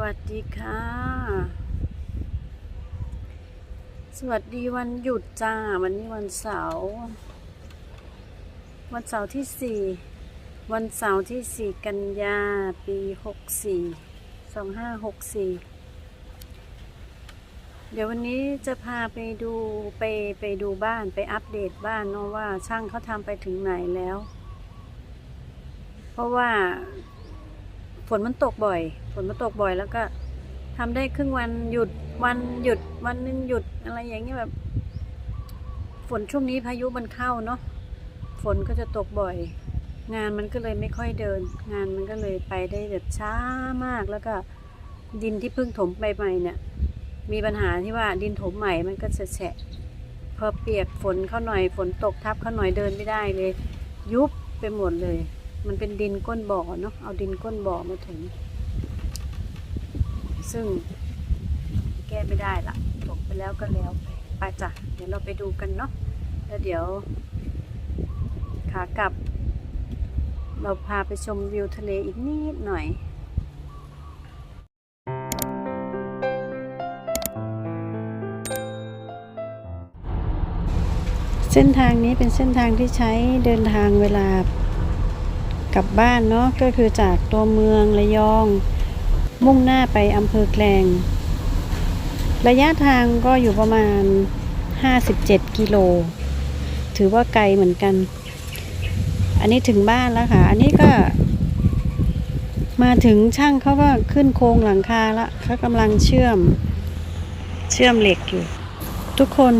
วัสดีค่ะ สวัสดีวันหยุดจ้า วันนี้วันเสาร์ วันเสาร์ที่สี่ วันเสาร์ที่สี่กันยาปีหกสี่สองห้าหกสี่เดี๋ยววันนี้จะพาไปดูไปไปดูบ้านไปอัปเดตบ้านเนาะว่าช่างเขาทำไปถึงไหนแล้ว เพราะว่า นมันตกบ่อย ฝนมันตกบ่อย แล้วก็ทำได้ครึ่งวันหยุดวันหยุดวันนึงหยุดอะไรอย่างเงี้ยแบบ ฝนช่วงนี้พายุมันเข้าเนาะฝนก็จะตกบ่อย งานมันก็เลยไม่ค่อยเดิน งานมันก็เลยไปได้แบบช้ามากแล้วก็ดินที่เพิ่งถมไปใหม่เนี่ย มีปัญหาที่ว่าดินถมใหม่มันก็จะแฉะพอเปียกฝนเข้าหน่อยฝนตกทับเข้าหน่อยเดินไม่ได้เลย ยุบไปหมดเลย มันเป็นดินก้นบ่อเนาะ เอาดินก้นบ่อมาถึงซึ่งแก้ไม่ได้ละตกไปแล้วก็แล้วไปไปจ้ะ เดี๋ยวเราไปดูกันเนาะ แล้วเดี๋ยว ขากลับ เราพาไปชมวิวทะเลอีกนิดหน่อยเส้นทางนี้เป็นเส้นทางที่ใช้เดินทางเวลา กลับบ้านเนาะก็คือจากตัวเมืองระยอง มุ่งหน้าไปอำเภอแกลง ระยะทางก็อยู่ประมาณ 57 กิโล ถือว่าไกลเหมือนกัน อันนี้ถึงบ้านแล้วค่ะ อันนี้ก็ มาถึงช่างเขาก็ขึ้นโครงหลังคาละเขากำลังเชื่อม เชื่อมเหล็กอยู่ ทุกคน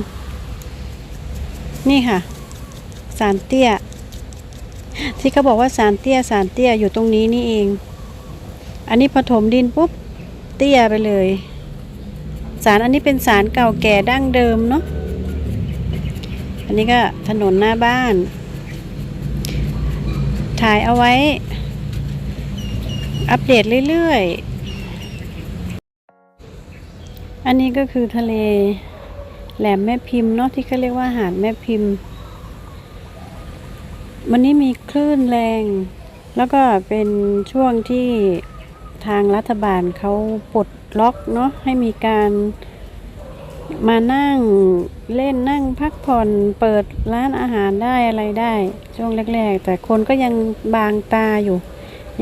นี่ค่ะ สารเตี้ย ที่เขาบอกว่าสารเตี้ยสารเตี้ยอยู่ตรงนี้นี่เอง อันนี้ผถมดินปุ๊บเตี้ยไปเลย สารอันนี้เป็นสารเก่าแก่ดั้งเดิมเนาะอันนี้ก็ถนนหน้าบ้าน ถ่ายเอาไว้ อัปเดตเรื่อยๆ อันนี้ก็คือทะเลแหลมแม่พิมพ์เนาะที่เขาเรียกว่าหาดแม่พิมพ์ วันนี้มีคลื่นแรง แล้วก็เป็นช่วงที่ทางรัฐบาลเขาปลดล็อกเนาะให้มีการมานั่งเล่นนั่งพักผ่อนเปิดร้านอาหารได้อะไรได้ ช่วงแรก ๆ แต่คนก็ยังบางตาอยู่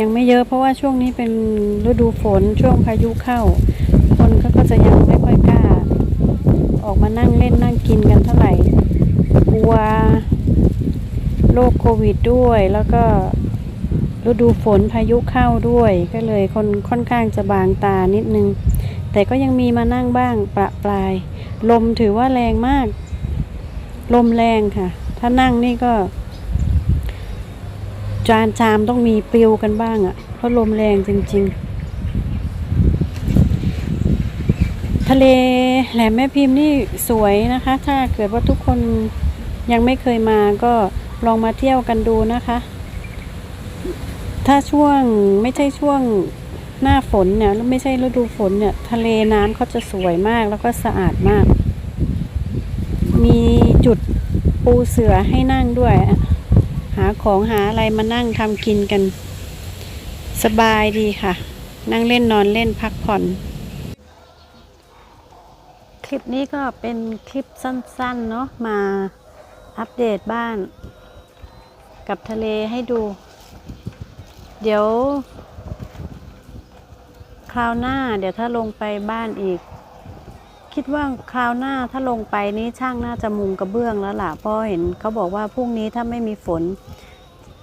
ยังไม่เยอะเพราะว่าช่วงนี้เป็นฤดูฝนช่วงพายุเข้า คนก็จะยังไม่ค่อยกล้า ออกมานั่งเล่นนั่งกินกันเท่าไหร่กลัว โรคโควิดด้วย แล้วก็ฤดูฝนพายุเข้าด้วย ก็เลยคนค่อนข้างจะบางตานิดนึง แต่ก็ยังมีมานั่งบ้างประปราย ลมถือว่าแรงมาก ลมแรงค่ะ ถ้านั่งนี่ก็ จานชามต้องมีปลิวกันบ้างอะ่ะ เพราะลมแรงจริง ๆ ทะเลแหลมแม่พิมพ์นี่สวยนะคะ ถ้าเกิดว่าทุกคนยังไม่เคยมาก็ ลองมาเที่ยวกันดูนะคะ ถ้าช่วงไม่ใช่ช่วงหน้าฝนเนี่ยไม่ใช่ฤดูฝนเนี่ย ทะเลน้ำเขาจะสวยมากแล้วก็สะอาดมาก มีจุดปูเสือให้นั่งด้วย หาของหาอะไรมานั่งทำกินกัน สบายดีค่ะ นั่งเล่นนอนเล่นพักผ่อน คลิปนี้ก็เป็นคลิปสั้นๆเนาะมาอัปเดตบ้าน กับทะเลให้ดู เดี๋ยว คราวหน้าเดี๋ยวถ้าลงไปบ้านอีก คิดว่าคราวหน้าถ้าลงไปนี้ช่างน่าจะมุงกระเบื้องแล้วล่ะเพราะเห็นเขาบอกว่าพรุ่งนี้ถ้าไม่มีฝน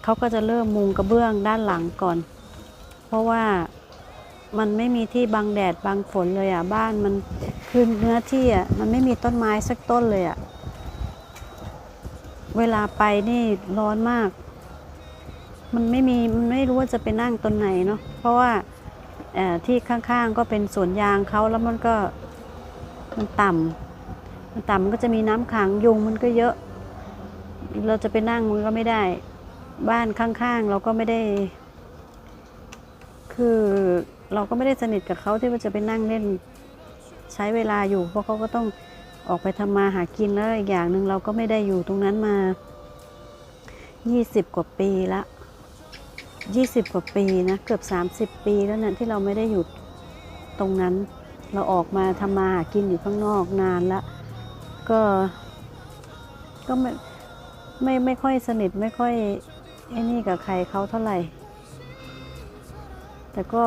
เขาก็จะเริ่มมุงกระเบื้องด้านหลังก่อน เพราะว่ามันไม่มีที่บังแดดบังฝนเลยอะบ้านมันคือเนื้อที่อะมันไม่มีต้นไม้สักต้นเลยอะ เวลาไปนี่ร้อนมาก มันไม่มีมันไม่รู้ว่าจะไปนั่งต้นไหนเนาะ เพราะว่าที่ข้างๆก็เป็นสวนยางเขาแล้วมันก็มันต่ำมันต่ำมันก็จะมีน้ำขังยุงมันก็เยอะ เราจะไปนั่งมันก็ไม่ได้ บ้านข้างๆเราก็ไม่ได้ คือเราก็ไม่ได้สนิทกับเขาที่ว่าจะไปนั่งเล่น ใช้เวลาอยู่ เพราะเขาก็ต้อง ออกไปทำมาหากินแล้วอีกอย่างหนึ่งเราก็ไม่ได้อยู่ตรงนั้นมา 20 กว่าปีละ 20 กว่าปีนะเกือบ 30 ปีแล้วนะที่เราไม่ได้อยู่ตรงนั้น เราออกมาทำมาหากินอยู่ข้างนอกนานล้วก็ก็ไม่ไม่ไม่ค่อยสนิทไม่ค่อยไอ้นี่กับใครเขาเท่าไหร่ แต่ก็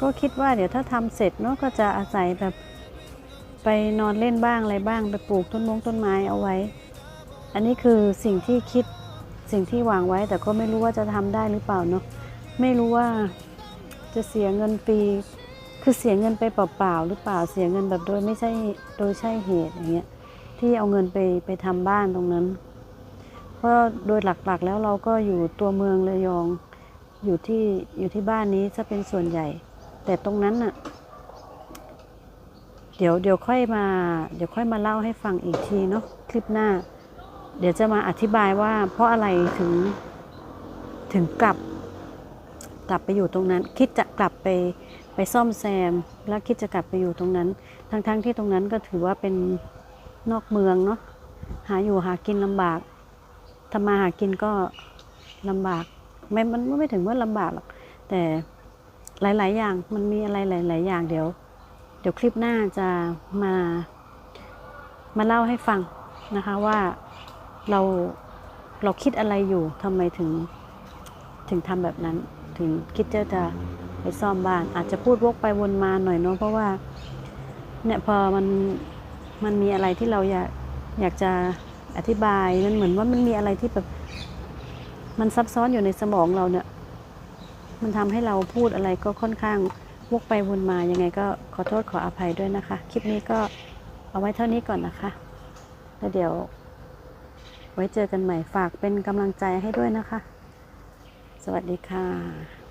ก็คิดว่าเดี๋ยวถ้าทำเสร็จเนาะก็จะอาศัยแบบไปนอนเล่นบ้างอะไรบ้างไปปลูกต้นมงต้นไม้เอาไว้ อันนี้คือสิ่งที่คิดสิ่งที่วางไว้ แต่ก็ไม่รู้ว่าจะทำได้หรือเปล่าเนาะไม่รู้ว่าจะเสียเงินฟรีคือเสียเงินไปเปล่าๆหรือเปล่าเสียเงินแบบโดยไม่ใช่โดยใช่เหตุอย่างเงี้ยที่เอาเงินไปไปทำบ้านตรงนั้น เพราะโดยหลักๆแล้วเราก็อยู่ตัวเมืองระยองอยู่ที่อยู่ที่บ้านนี้จะเป็นส่วนใหญ่ แต่ตรงนั้นน่ะ เดี๋ยวเดี๋ยวค่อยมา เดี๋ยวค่อยมาเล่าให้ฟังอีกทีเนาะคลิปหน้า เดี๋ยวจะมาอธิบายว่า เพราะอะไรถึงถึงกลับ กลับไปอยู่ตรงนั้น คิดจะกลับไปไปซ่อมแซม แล้วคิดจะกลับไปอยู่ตรงนั้น ทั้งๆทที่ตรงนั้นก็ถือว่าเป็นนอกเมืองเนาะหาอยู่หากินลำบากทำมาหากินก็ลำบากไม่มันไม่ถึงว่าลำบากหรอกแต่ หลาย ๆ อย่างมันมีอะไรหลาย ๆ อย่างเดี๋ยว เดี๋ยวคลิปหน้าจะมา มาเล่าให้ฟังนะคะว่าเราเราคิดอะไรอยู่ทำไมถึง ถึงทำแบบนั้น ถึงคิดจะจะไปซ่อมบ้าน อาจจะพูดวกไปวนมาหน่อยเนาะเพราะว่า เนี่ยพอมันมันมีอะไรที่เราอยากอยากจะอธิบายมันเหมือนว่ามันมีอะไรที่แบบ มันซับซ้อนอยู่ในสมองเราเนี่ย มันทำให้เราพูดอะไรก็ค่อนข้างวกไปวนมายังไงก็ขอโทษขออภัยด้วยนะคะ คลิปนี้ก็เอาไว้เท่านี้ก่อนนะคะแล้วเดี๋ยว ไว้เจอกันใหม่ฝากเป็นกำลังใจให้ด้วยนะคะ สวัสดีค่ะ